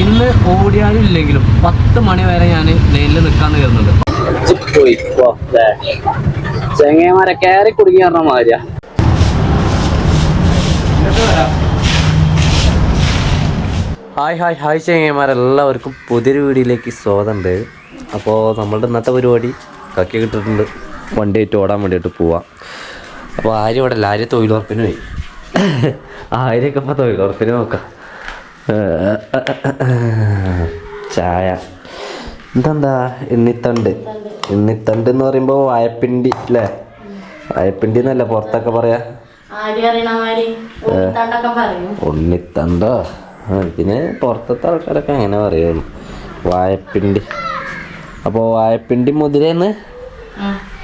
ഇന്ന് ഓടിയാലും ഇല്ലെങ്കിലും പത്ത് മണി വരെ ഞാൻ ലൈനിൽ നിൽക്കാന്ന് കയറുന്നത് ചെങ്ങന്മാരെ കയറി കുടുങ്ങി പറഞ്ഞ മാതിരിയാ. ഹായ് ഹായ് ഹായ് ചെങ്ങന്മാരെല്ലാവർക്കും പുതിയൊരു വീഡിയോയിലേക്ക് സ്വാഗതമുണ്ട്. അപ്പോൾ നമ്മളുടെ ഇന്നത്തെ പരിപാടി കക്കി കിട്ടിയിട്ടുണ്ട്. വണ്ടി ആയിട്ട് ഓടാൻ വേണ്ടിയിട്ട് പോവാം. അപ്പോൾ ആര്യം ഇവിടെ ലാര്യ തൊഴിലുറപ്പിന് പോയി. ആര്യൊക്കെ ഇപ്പോൾ തൊഴിലുറപ്പിന് നോക്കാം. ചായ. ഇതെന്താ? എണ്ണിത്തണ്ട്. എണ്ണിത്തണ്ട് എന്ന് പറയുമ്പോൾ വായപ്പിണ്ടി അല്ലേ വായപ്പിണ്ടി എന്നല്ല പുറത്തൊക്കെ പറയാ. ഉണ്ണിത്തണ്ടോ? ഇതിന് പുറത്തത്തെ ആൾക്കാരൊക്കെ അങ്ങനെ പറയുള്ളൂ വായപ്പിണ്ടി. അപ്പോൾ വായപ്പിണ്ടി മുതിരേന്ന്.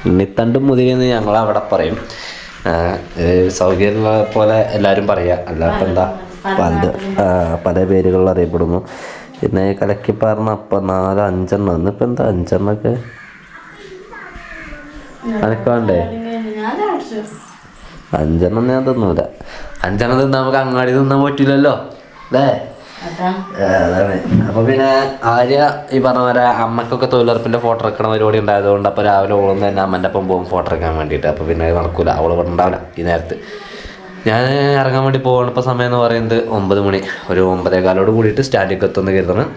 ഉണ്ണിത്തണ്ട് മുതിരേന്ന് ഞങ്ങൾ അവിടെ പറയും സൗകര്യമുള്ള പോലെ എല്ലാരും പറയാ. അല്ലാത്ത എന്താ പല ആ, പല പേരുകളിൽ അറിയപ്പെടുന്നു. പിന്നെ കലക്കി പറഞ്ഞ അപ്പം നാല് അഞ്ചെണ്ണം ഇന്നിപ്പോൾ എന്താ അഞ്ചെണ്ണൊക്കെ? അനക്കാണ്ടേ? അഞ്ചെണ്ണം ഞാൻ തിന്നൂല. അഞ്ചെണ്ണം തിന്നാൻ നമുക്ക് അങ്ങാടി തിന്നാൻ പറ്റില്ലല്ലോ അല്ലേ? അതാണ്. അപ്പൊ പിന്നെ ആര്യ ഈ പറഞ്ഞ പോലെ അമ്മക്കൊക്കെ തൊഴിലുറപ്പിന്റെ ഫോട്ടോ എടുക്കണ പരിപാടി ഉണ്ടായതുകൊണ്ട് അപ്പൊ രാവിലെ ഓളും തന്നെ അമ്മന്റെ ഒപ്പം പോകും ഫോട്ടോ എടുക്കാൻ വേണ്ടിയിട്ട്. അപ്പൊ പിന്നെ നടക്കൂല. അവൾ ഇവിടെ ഉണ്ടാവില്ല ഈ നേരത്ത്. ഞാൻ ഇറങ്ങാൻ വേണ്ടി പോകണം ഇപ്പോൾ സമയം എന്ന് പറയുന്നത് ഒമ്പത് മണി. ഒരു ഒമ്പതേകാലോട് കൂടിയിട്ട് സ്റ്റാൻഡിലേക്ക് എത്തുമെന്ന് കരുതണം.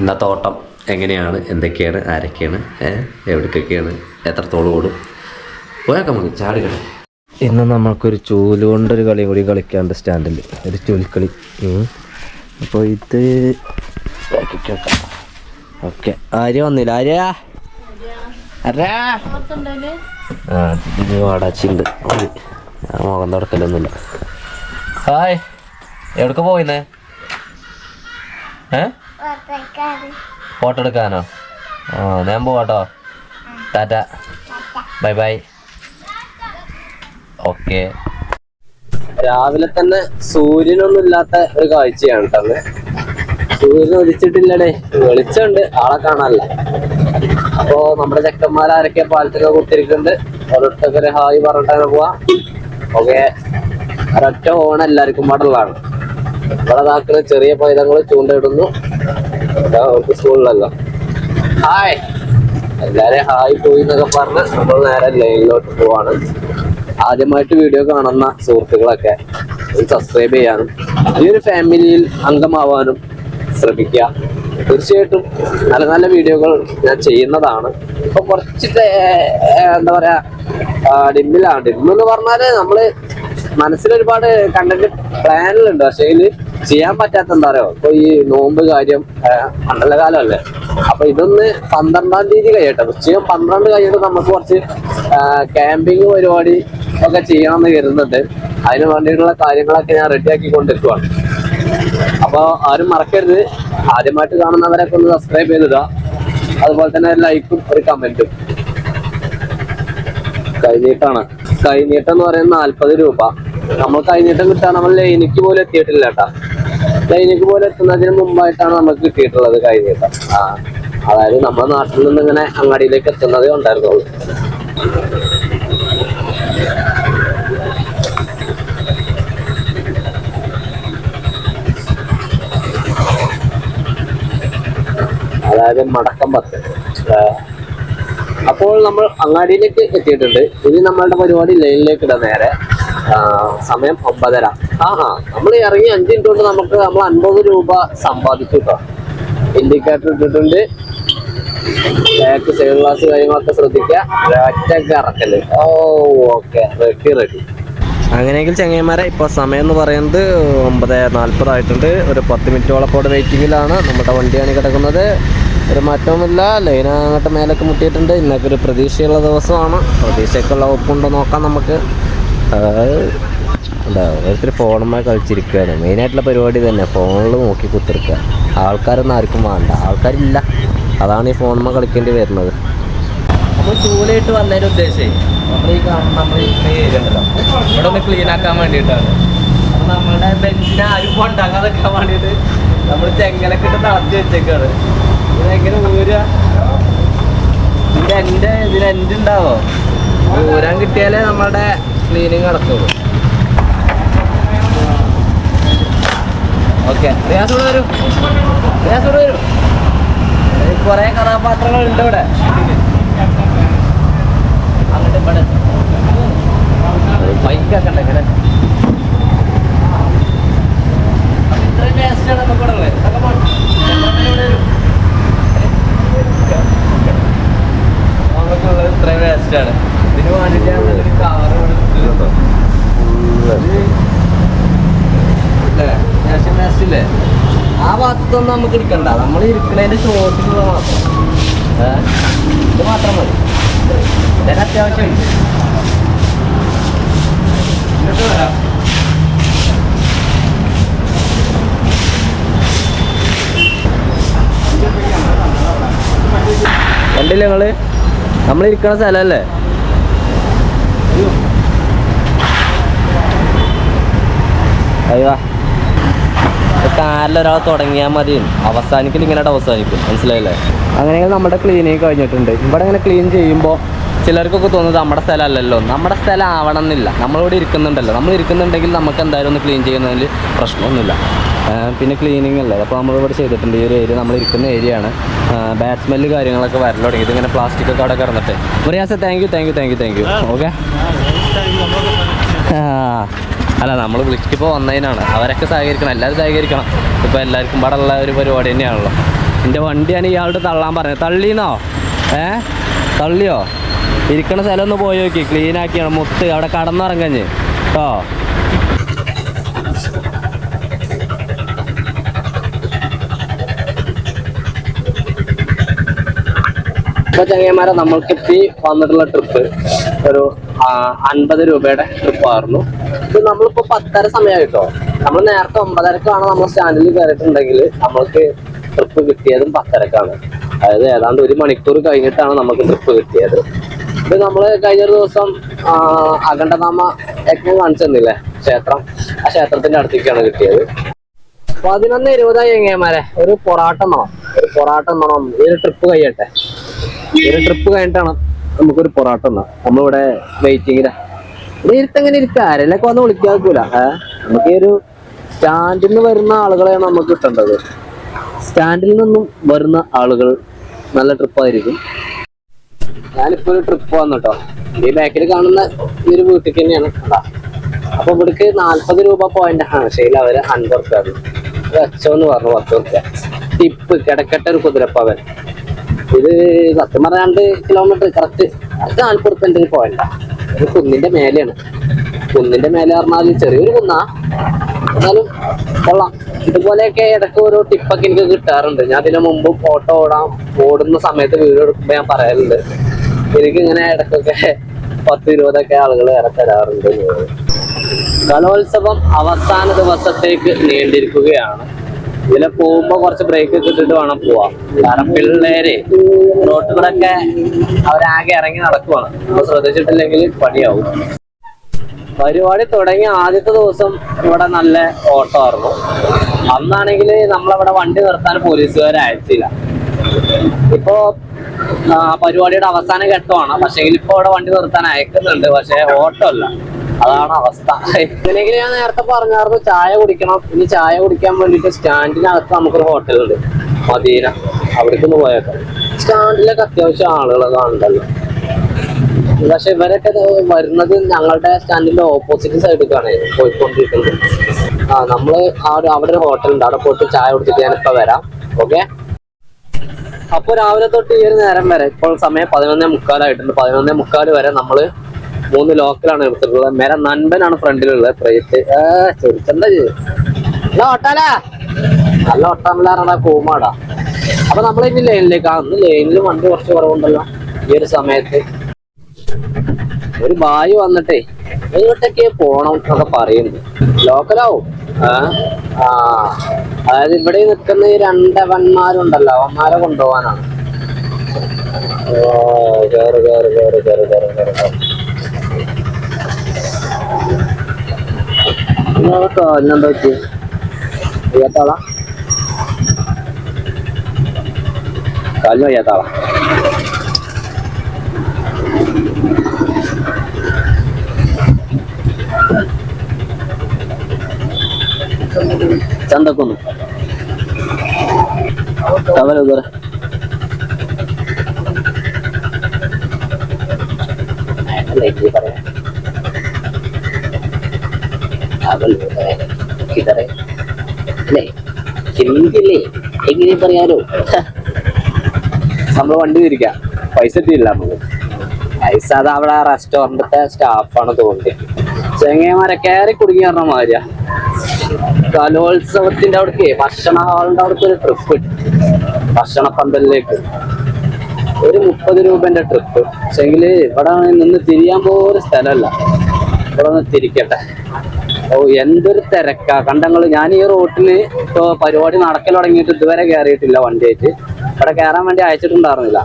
ഇന്നത്തെ ഓട്ടം എങ്ങനെയാണ്? എന്തൊക്കെയാണ്? ആരൊക്കെയാണ്? ഏഹ് എവിടേക്കൊക്കെയാണ്? എത്രത്തോളം ഓടും പോയാൽ നമുക്ക് ചാടുക ഇന്ന് നമ്മൾക്കൊരു ചൂൽ കൊണ്ടൊരു കളി കൂടി കളിക്കാണ്ട് സ്റ്റാൻഡിൽ. ഒരു ചൂൽക്കളി. അപ്പോൾ ഇത് ഓക്കെ. ആര്യ വന്നില്ല? ആര്യ? ആരാ ആ ഇത് വാടാച്ചിണ്ട്. മുഖം തുറക്കലൊന്നുമില്ല. ഹായ് എവിടേക്ക് പോയിന്നേ? ഏ? ഫോട്ടോ എടുക്കാനോ? ആ ഞാൻ പോവാട്ടോ. ടാറ്റ. Bye bye. ഓക്കെ. രാവിലെ തന്നെ സൂര്യനൊന്നും ഇല്ലാത്ത ഒരു കാഴ്ചയാണ് തന്നെ സൂര്യൻ ഒലിച്ചിട്ടില്ലടേ. വെളിച്ചമുണ്ട്. ആളെ കാണാനല്ല. അപ്പോ നമ്മുടെ ചെക്കന്മാരാരൊക്കെ പാലത്തൊക്കെ കുത്തിരിക്കുന്നുണ്ട്. ഓരോരുത്തർക്ക് ഒരു ഹായ് പറഞ്ഞിട്ടാണ് പോവാ. ഓക്കെ. ഒരൊറ്റ ഓണ എല്ലാവർക്കും പാടുള്ളതാണ്. ഇവിടെ നാക്കുന്ന ചെറിയ പൈതങ്ങൾ ചൂണ്ടയിടുന്നു. സ്കൂളിലല്ലോ. ഹായ് എല്ലാരും ഹായ് പോയി എന്നൊക്കെ പറഞ്ഞ് നമ്മൾ നേരെ ലൈനിലോട്ട് പോവാണ്. ആദ്യമായിട്ട് വീഡിയോ കാണുന്ന സുഹൃത്തുക്കളൊക്കെ സബ്സ്ക്രൈബ് ചെയ്യാനും ഈ ഒരു ഫാമിലിയിൽ അംഗമാവാനും ശ്രമിക്കുക. തീർച്ചയായിട്ടും നല്ല നല്ല വീഡിയോകൾ ഞാൻ ചെയ്യുന്നതാണ്. ഇപ്പൊ കുറച്ച് എന്താ പറയാ ഡിമ്മിലാണ്. ഡിം എന്ന് പറഞ്ഞാൽ നമ്മൾ മനസ്സിലൊരുപാട് കണ്ടന്റ് പ്ലാനിലുണ്ട് പക്ഷേ ഇതിൽ ചെയ്യാൻ പറ്റാത്ത എന്താ പറയുക ഇപ്പൊ ഈ നോമ്പ് കാര്യം പണ്ടുള്ള കാലമല്ലേ? അപ്പൊ ഇതൊന്ന് പന്ത്രണ്ടാം തീയതി കഴിയട്ടെ. ഉച്ചയും പന്ത്രണ്ട് കഴിഞ്ഞിട്ട് നമുക്ക് കുറച്ച് ക്യാമ്പിങ് പരിപാടി ഒക്കെ ചെയ്യണമെന്ന് കരുതുന്നുണ്ട്. അതിന് വേണ്ടിയിട്ടുള്ള കാര്യങ്ങളൊക്കെ ഞാൻ റെഡി റെഡിയാക്കി കൊണ്ടിരിക്കുവാണ് അപ്പൊ ആരും മറക്കരുത്. ആദ്യമായിട്ട് കാണുന്നവരൊക്കെ ഒന്ന് സബ്സ്ക്രൈബ് ചെയ്തിടുക. അതുപോലെ തന്നെ ലൈക്കും ഒരു കമന്റും കൈനീട്ടാണ് കൈനീട്ടം എന്ന് പറയുന്നത് രൂപ. നമ്മൾ കൈനീട്ടം കിട്ടാൻ നമ്മൾ ലൈനിക്ക് പോലും എത്തിയിട്ടില്ല കേട്ടാ. ലൈനിക്ക് പോലും എത്തുന്നതിന് മുമ്പായിട്ടാണ് നമുക്ക് കിട്ടിയിട്ടുള്ളത് കൈനീട്ടം. ആ അതായത് നമ്മുടെ നാട്ടിൽ നിന്ന് ഇങ്ങനെ അങ്ങാടിയിലേക്ക് എത്തുന്നതേ ഉണ്ടായിരുന്നുള്ളൂ. അതായത് മടക്കം പത്ത്. അപ്പോൾ നമ്മൾ അങ്ങാടിയിലേക്ക് എത്തിയിട്ടുണ്ട്. ഇനി നമ്മളുടെ പരിപാടി ലൈനിലേക്ക് ഇടാം നേരെ. സമയം ഒമ്പതര. ആ ആ നമ്മൾ ഇറങ്ങി അഞ്ച് മിനിറ്റ് കൊണ്ട് നമുക്ക് നമ്മൾ അൻപത് രൂപ സമ്പാദിച്ചു കേട്ടോ. ഇൻഡിക്കേറ്റർ ഇട്ടിട്ടുണ്ട്. ബാക്ക് സൈഡ് ഗ്ലാസ് കാര്യങ്ങളൊക്കെ ശ്രദ്ധിക്കുക. ഓ ഓക്കെ റെഡി റെഡി അങ്ങനെയെങ്കിൽ ചങ്ങന്മാരെ ഇപ്പോൾ സമയം എന്ന് പറയുന്നത് ഒമ്പത് നാൽപ്പതായിട്ടുണ്ട് ഒരു പത്ത് മിനിറ്റോളപ്പോടെ വെയിറ്റിങ്ങിലാണ് നമ്മുടെ വണ്ടിയാണ് കിടക്കുന്നത്. ഒരു മാറ്റവുമില്ല. ലൈൻ അങ്ങോട്ട് മേലൊക്കെ മുട്ടിയിട്ടുണ്ട്. ഇന്നൊക്കെ ഒരു പ്രതീക്ഷയുള്ള ദിവസമാണ്. പ്രതീക്ഷയ്ക്കുള്ള ഒപ്പുണ്ടോ നോക്കാം നമുക്ക്. എന്താ ഓരോരുത്തർ ഫോണുമായി കളിച്ചിരിക്കുകയാണ് മെയിനായിട്ടുള്ള പരിപാടി തന്നെ ഫോണിൽ നോക്കി കുത്തിരിക്കുക. ആൾക്കാരൊന്നും ആർക്കും വേണ്ട. ആൾക്കാരില്ല. അതാണ് ഈ ഫോണുമായി കളിക്കേണ്ടി വരുന്നത്. അപ്പോൾ ചൂലയിട്ട് വന്നതിന്റെ ഉദ്ദേശം നമ്മൾ ഈ കാണുന്ന നമ്മൾ ഈ ഏരിയ ഉണ്ടല്ലോ ഇവിടെ ഒന്ന് ക്ലീൻ ആക്കാൻ വേണ്ടിയിട്ടാണ്. അപ്പോൾ നമ്മുടെ ബെഞ്ചിനെ ആരും കൊണ്ടാക്കാതൊക്കെ വേണ്ടിയിട്ട് നമ്മൾ ചെങ്ങലൊക്കെ ഇട്ട് നടത്തി വെച്ചേക്കാണ്. ഇതെങ്ങനെ ഊരുക ഇതിന്റെ എന്റെ ഇതിന് എന്റെ ഉണ്ടാവോ? ഊരാൻ കിട്ടിയാലേ നമ്മളുടെ ക്ലീനിങ് നടക്കുള്ളൂ. ഓക്കെ റിയാസ് ഇവിടെ വരൂ. റിയാസ് ഇവിടെ വരൂ. കുറെ കഥാപാത്രങ്ങളുണ്ട് ഇവിടെ. അങ്ങോട്ട് ഇവിടെ. ബൈക്കൊക്കെ ഉണ്ട് ഇങ്ങനെ. അപ്പൊ ഇത്രയും ടേസ്റ്റാണ് നമുക്ക് ഇവിടെ ഉള്ളത്. വരൂ. ഇത്രയും ടേസ്റ്റാണ് ഇതിന് വേണ്ടിയിട്ട് ഞാൻ കവർ കൊടുത്തിട്ടുണ്ട്? അത്യാവശ്യം ടേസ്റ്റ് ഇല്ലേ? ആ ഭാഗത്തൊന്നും നമുക്ക് ഇരിക്കണ്ട നമ്മൾ ഇരിക്കണതിന്റെ ഷോട്ടിലുള്ള മാത്രം. ഇത് മാത്രം മതി. ഇതിന് അത്യാവശ്യം ഉണ്ട് എന്നിട്ട് വരാം. കണ്ടില്ലേ നിങ്ങൾ? നമ്മൾ ഇരിക്കണ സ്ഥലമല്ലേ അയ്യോ കാറിലൊരാൾ തുടങ്ങിയാൽ മതി. അവസാനിക്കൽ ഇങ്ങനെ അവസാനിക്കും. മനസ്സിലായില്ലേ? അങ്ങനെയെങ്കിൽ നമ്മുടെ ക്ലീനിങ് കഴിഞ്ഞിട്ടുണ്ട്. ഇവിടെ ഇങ്ങനെ ക്ലീൻ ചെയ്യുമ്പോൾ ചിലർക്കൊക്കെ തോന്നുന്നത് നമ്മുടെ സ്ഥലമല്ലല്ലോ. നമ്മുടെ സ്ഥലം ആവണമെന്നില്ല നമ്മളിവിടെ ഇരിക്കുന്നുണ്ടല്ലോ. നമ്മൾ ഇരിക്കുന്നുണ്ടെങ്കിൽ നമുക്ക് എന്തായാലും ഒന്ന് ക്ലീൻ ചെയ്യുന്നതിൽ പ്രശ്നമൊന്നുമില്ല. പിന്നെ ക്ലീനിങ് അല്ലേ? അപ്പോൾ നമ്മളിവിടെ ചെയ്തിട്ടുണ്ട്. ഈ ഒരു ഏരിയ നമ്മൾ ഇരിക്കുന്ന ഏരിയ ആണ്. ബാഡ് സ്മെല്ല് കാര്യങ്ങളൊക്കെ വരൽ തുടങ്ങി. ഇതിങ്ങനെ പ്ലാസ്റ്റിക് ഒക്കെ അവിടെ കിടന്നിട്ട്. Sir thank you thank you thank you thank you okay അല്ല നമ്മൾ വിളിച്ചിപ്പോൾ വന്നതിനാണ്. അവരൊക്കെ സഹകരിക്കണം. എല്ലാവരും സഹകരിക്കണം. ഇപ്പോൾ എല്ലാവർക്കും ഇവിടെ ഉള്ള ഒരു പരിപാടി തന്നെയാണല്ലോ. എന്റെ വണ്ടിയാണ് ഇയാളുടെ തള്ളാൻ പറഞ്ഞത്. തള്ളിന്നോ? ഏ? തള്ളിയോ? ഇരിക്കണ സ്ഥലം ഒന്ന് പോയി നോക്കി. ക്ലീൻ ആക്കിയാണ്. മുത്ത് അവിടെ കടന്നിറങ്ങഞ്ഞ്. കേട്ടോ ഇപ്പൊ ചങ്ങന്മാരെ നമ്മൾക്ക് ഇപ്പി വന്നിട്ടുള്ള ട്രിപ്പ് ഒരു അൻപത് രൂപയുടെ ട്രിപ്പ് ആയിരുന്നു. ഇത് നമ്മളിപ്പോ പത്തര സമയമായിട്ടോ നമ്മൾ നേരത്തെ ഒമ്പതരക്കാണ് നമ്മൾ സ്റ്റാൻഡിൽ കയറിയിട്ടുണ്ടെങ്കിൽ നമ്മൾക്ക് ട്രിപ്പ് കിട്ടിയതും പത്തരക്കാണ്. അതായത് ഏതാണ്ട് ഒരു മണിക്കൂർ കഴിഞ്ഞിട്ടാണ് നമുക്ക് ട്രിപ്പ് കിട്ടിയത്. ഇത് നമ്മൾ കഴിഞ്ഞൊരു ദിവസം അഖണ്ഡനാമ യജ്ഞം കാണിച്ചു തന്നില്ലേ ക്ഷേത്രം. ആ ക്ഷേത്രത്തിന്റെ അടുത്തേക്കാണ് കിട്ടിയത്. പതിനൊന്ന് ഇരുപതായി എങ്ങേമാരെ ഒരു പൊറാട്ട വേണം ഒരു പൊറാട്ട വേണം ഈ ഒരു ട്രിപ്പ് കഴിയട്ടെ. ഒരു ട്രിപ്പ് കഴിഞ്ഞിട്ടാണ് നമുക്കൊരു പൊറാട്ട ഒന്നാ നമ്മളിവിടെ വെയിറ്റിങ്ങില ഇവിടെ ഇരുത്തങ്ങനെ ഇരിക്കുക ആരെല്ലാം വന്ന് വിളിക്കാക്കൂല നമുക്ക് ഈ ഒരു സ്റ്റാൻഡിൽ നിന്ന് വരുന്ന ആളുകളെയാണ് നമുക്ക് കിട്ടേണ്ടത്. സ്റ്റാൻഡിൽ നിന്നും വരുന്ന ആളുകൾ നല്ല ട്രിപ്പായിരിക്കും ഞാനിപ്പോ ഒരു ട്രിപ്പ് വന്നിട്ടോ. ഈ ബാക്കിൽ കാണുന്ന ഈ ഒരു വീട്ടിൽ തന്നെയാണ് അപ്പൊ ഇവിടേക്ക് നാല്പത് രൂപ പോയിന്റ് ആണ് ശരി അവർ അൻപത് റുപ്യ വെച്ചോന്ന് പറഞ്ഞു പത്ത് റുപ്യ ടിപ്പ് കിടക്കട്ടെ ഒരു കുതിരപ്പവൻ. ഇത് സത്യം പറഞ്ഞ രണ്ട് കിലോമീറ്റർ കറക്റ്റ് കറക്റ്റ് റുപ്യന്റെ ഒരു പോയിന്റാ ഒരു കുന്നിന്റെ മേലെയാണ്. കുന്നിന്റെ മേലെ പറഞ്ഞാൽ ചെറിയൊരു കുന്നാ. എന്നാലും കൊള്ളാം. ഇതുപോലെയൊക്കെ ഇടയ്ക്ക് ഓരോ ടിപ്പൊക്കെ എനിക്ക് കിട്ടാറുണ്ട്. ഞാൻ അതിനു മുമ്പ് ഫോട്ടോ ഓടാം ഓടുന്ന സമയത്ത് വീഡിയോ എടുക്കുമ്പോൾ ഞാൻ പറയാറുണ്ട് എനിക്ക് ഇങ്ങനെ ഇടയ്ക്കൊക്കെ പത്ത് ഇരുപതൊക്കെ ആളുകൾ ഇറക്കരാറുണ്ട്. കലോത്സവം അവസാന ദിവസത്തേക്ക് നീണ്ടിരിക്കുകയാണ്. ഇതിലെ പോകുമ്പോ കുറച്ച് ബ്രേക്ക് ഒക്കെ ഇട്ടിട്ട് വേണം പോവാ. കാരണം പിള്ളേര് റോട്ടുകളൊക്കെ അവരാകെ ഇറങ്ങി നടക്കുവാണ്. അപ്പൊ ശ്രദ്ധിച്ചിട്ടില്ലെങ്കിൽ പണിയാവും. പരിപാടി തുടങ്ങിയ ആദ്യത്തെ ദിവസം ഇവിടെ നല്ല ഓട്ടമായിരുന്നു അന്നാണെങ്കിൽ നമ്മളവിടെ വണ്ടി നിർത്താൻ പോലീസുകാരെ അയച്ചില്ല. ഇപ്പോ പരിപാടിയുടെ അവസാന ഘട്ടമാണ്. പക്ഷെ ഇപ്പൊ ഇവിടെ വണ്ടി നിർത്താൻ അയക്കുന്നുണ്ട്. പക്ഷെ ഓട്ടോ അല്ല. അതാണ് അവസ്ഥ. ഇങ്ങനെയെങ്കിലും ഞാൻ നേരത്തെ പറഞ്ഞായിരുന്നു ചായ കുടിക്കണം. ഇനി ചായ കുടിക്കാൻ വേണ്ടിട്ട് സ്റ്റാൻഡിനകത്ത് നമുക്കൊരു ഹോട്ടലുണ്ട്. മദീന. അവിടേക്ക് ഒന്ന് പോയേക്കാം. സ്റ്റാൻഡിലൊക്കെ അത്യാവശ്യം ആളുകൾ കാണുന്നുണ്ടല്ലോ. പക്ഷെ ഇവരൊക്കെ വരുന്നത് ഞങ്ങളുടെ സ്റ്റാൻഡിന്റെ ഓപ്പോസിറ്റ് സൈഡിലേക്കാണ് പോയിക്കൊണ്ടിരിക്കുന്നത്. ആ നമ്മൾ ആ ഒരു അവിടെ ഒരു ഹോട്ടൽ ഉണ്ട് അവിടെ പോയിട്ട് ചായ കുടിച്ചിട്ട് ഞാനിപ്പോ വരാം. ഓക്കെ? അപ്പൊ രാവിലെ തൊട്ട് ഈ ഒരു നേരം വരെ ഇപ്പോൾ സമയം പതിനൊന്നേ മുക്കാലായിട്ടുണ്ട്. പതിനൊന്നേ മുക്കാൽ വരെ നമ്മൾ മൂന്ന് ലോക്കലാണ് എടുത്തിട്ടുള്ളത്. മേരെ നൻപനാണ് ഫ്രണ്ടിലുള്ളത്. പ്രൈറ്റ് ചെറുച്ചണ്ട നല്ല ഓട്ടാലാ. നല്ല കൂമാടാ. അപ്പൊ നമ്മൾ ഇനി ലൈനിലേക്ക് ആ ഇന്ന് ലൈനിൽ വണ്ടി കുറച്ച് കുറവുണ്ടല്ലോ ഈ ഒരു സമയത്ത്. ഒരു ബായി വന്നിട്ടേ എങ്ങോട്ടൊക്കെ പോണം എന്നൊക്കെ പറയുന്നു. ലോക്കലാവും. ആ അതായത് ഇവിടെ നിൽക്കുന്ന ഈ രണ്ടവന്മാരുണ്ടല്ലോ അവന്മാരെ കൊണ്ടുപോകാനാണ്. ഓ കേറ് കേറ്. കേറ് കേറ് കേറ് കേറ് കേറ് നിങ്ങളെ കാലിനെന്താ പറ്റി വയ്യാത്താളാ കാലിന് വയ്യാത്താളാ ചന്തക്കൊന്നു കവല ഉദര അവൾ കിതറേ അല്ലേ? ഹിന്ദിയില്ലേ എങ്ങനെ പറയാലോ. നമ്മൾ വണ്ടി തിരിക്കാം. പൈസ ഇട്ടില്ല നമുക്ക്. പൈസ അത് അവിടെ റെസ്റ്റോറന്റത്തെ സ്റ്റാഫാണ് തോന്നി ചെങ്ങന്മാരെ കയറി കുടുങ്ങി പറഞ്ഞ മാതിരിയാ. കലോത്സവത്തിന്റെ അവിടേക്ക് ഭക്ഷണ ഹാളിന്റെ അവിടേക്ക് ഒരു ട്രിപ്പ് ഭക്ഷണ പന്തലിലേക്ക്. ഒരു മുപ്പത് രൂപന്റെ ട്രിപ്പ് പക്ഷെങ്കിൽ ഇവിടെ നിന്ന് തിരിയാൻ പോലും സ്ഥലമല്ല. ഇവിടെ ഒന്ന് തിരിക്കട്ടെ. ഓ എന്തൊരു തിരക്കാ. കണ്ടങ്ങൾ ഞാൻ ഈ റോട്ടിൽ ഇപ്പൊ പരിപാടി നടക്കൽ തുടങ്ങിയിട്ട് ഇതുവരെ കയറിയിട്ടില്ല വണ്ടിയായിട്ട്. ഇവിടെ കയറാൻ വേണ്ടി അയച്ചിട്ടുണ്ടായിരുന്നില്ല.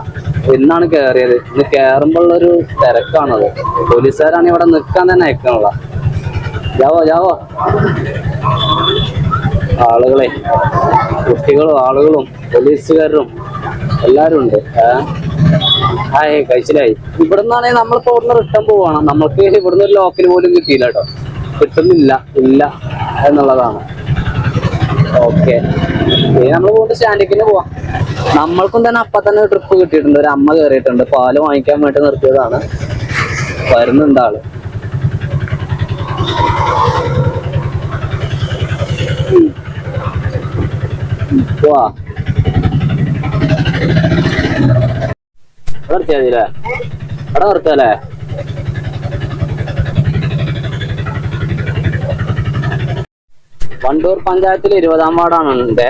ഇന്നാണ് കയറിയത് ഇന്ന് കയറുമ്പോഴുള്ളൊരു തിരക്കാണത്. പോലീസുകാരാണ് ഇവിടെ നിൽക്കാൻ തന്നെ അയക്കാനുള്ള. ജാവോ ജാവോ. ആളുകളെ കുട്ടികളും ആളുകളും പോലീസുകാരും എല്ലാവരും ഉണ്ട്. ഏഹ് ഹായ് കഴിച്ചിലായി. ഇവിടെ നിന്നാണെങ്കിൽ നമ്മളിപ്പോ ഇവിടുന്ന് റിട്ടേൺ പോവാണ്. നമ്മൾക്ക് ഇവിടുന്ന് ഒരു ലോക്കൽ പോലും കിട്ടിയില്ല കേട്ടോ. കിട്ടുന്നില്ല ഇല്ല എന്നുള്ളതാണ്. ഓക്കെ ഇനി നമ്മൾ പോകുന്നത് സ്റ്റാൻഡിക്കിന് പോവാം. നമ്മൾക്കും തന്നെ അപ്പൊ തന്നെ ട്രിപ്പ് കിട്ടിയിട്ടുണ്ട്. ഒരു അമ്മ കയറിയിട്ടുണ്ട്. പാൽ വാങ്ങിക്കാൻ വേണ്ടി നിർത്തിയതാണ്. വരുന്നുണ്ട് ആൾ പോവാ നിർത്തിയാ അവിടെ നിർത്തല്ലേ വണ്ടൂർ പഞ്ചായത്തിൽ ഇരുപതാം വാർഡാണ് ഉണ്ട്